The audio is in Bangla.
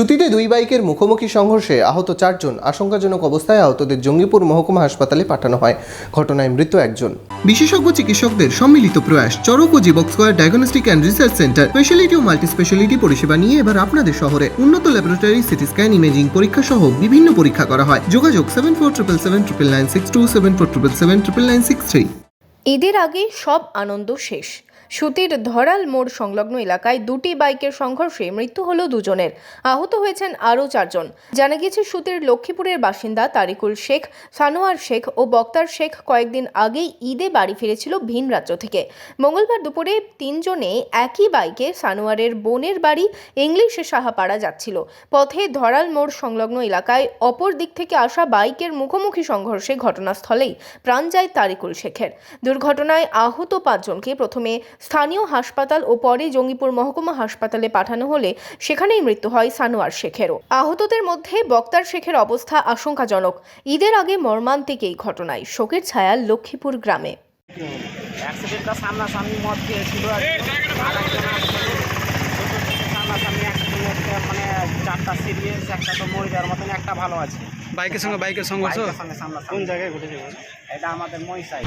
সুতিতে দুই বাইকের মুখোমুখি সংঘর্ষে আহত চারজন আশঙ্কাজনক অবস্থায় আহতদের জঙ্গিপুর মহকুমা হাসপাতালে পাঠানো হয়। ঘটনায় মৃত একজন। বিশেষজ্ঞ চিকিৎসকদের সম্মিলিত প্রয়াস চরক ও Jibak square diagnostic and research centre. Speciality O multi speciality পরিষেবা নিয়ে এবার আপনাদের শহরে উন্নত ল্যাবরেটরি সিটি স্ক্যান ইমেজিং পরীক্ষা সহ বিভিন্ন পরীক্ষা করা হয়। যোগাযোগ seven four triple seven triple nine six two seven four triple seven triple nine six three ঈদের আগে সব আনন্দ শেষ। সুতির ধরাল মোড় সংলগ্ন এলাকায় দুটি বাইকের সংঘর্ষে মৃত্যু হলো দুজনের। আহত হয়েছেন আরও চারজন। জানা গেছে সুতির লক্ষ্মীপুরের বাসিন্দা তারিকুল শেখ, সানোয়ার শেখ ও বক্তার শেখ কয়েকদিন আগেই ঈদে বাড়ি ফিরেছিল ভিন রাজ্য থেকে। মঙ্গলবার দুপুরে তিনজনে একই বাইকে সানোয়ারের বোনের বাড়ি ইংলিশ সাহাপাড়া যাচ্ছিল। পথে ধরাল মোড় সংলগ্ন এলাকায় অপর দিক থেকে আসা বাইকের মুখোমুখি সংঘর্ষে ঘটনাস্থলেই প্রাণ যায় তারিকুল শেখের। দুর্ঘটনায় আহত পাঁচজনকে প্রথমে স্থানীয় হাসপাতাল ও পরে জঙ্গিপুর মহকুমা হাসপাতালে পাঠানো হলে সেখানেই মৃত্যু হয় সানোয়ার শেখেরও। আহতদের মধ্যে বক্তার শেখের অবস্থা আশঙ্কাজনক। ঈদের আগে মর্মান্তিক এই ঘটনায় শোকের ছায়া লক্ষ্মীপুর গ্রামে। অ্যাক্সিডেন্টটা সামনাসামনি মদ খেয়েছিল সামনাসামনি অ্যাক্সিডেন্ট মানে চারটা সিরিয়াস একটা তো মরে যাওয়ার মতন একটা ভালো আছে। বাইকের সঙ্গে বাইকের সংঘর্ষ সঙ্গে কোন জায়গায় ঘটেছে এটা আমাদের মহিষাই।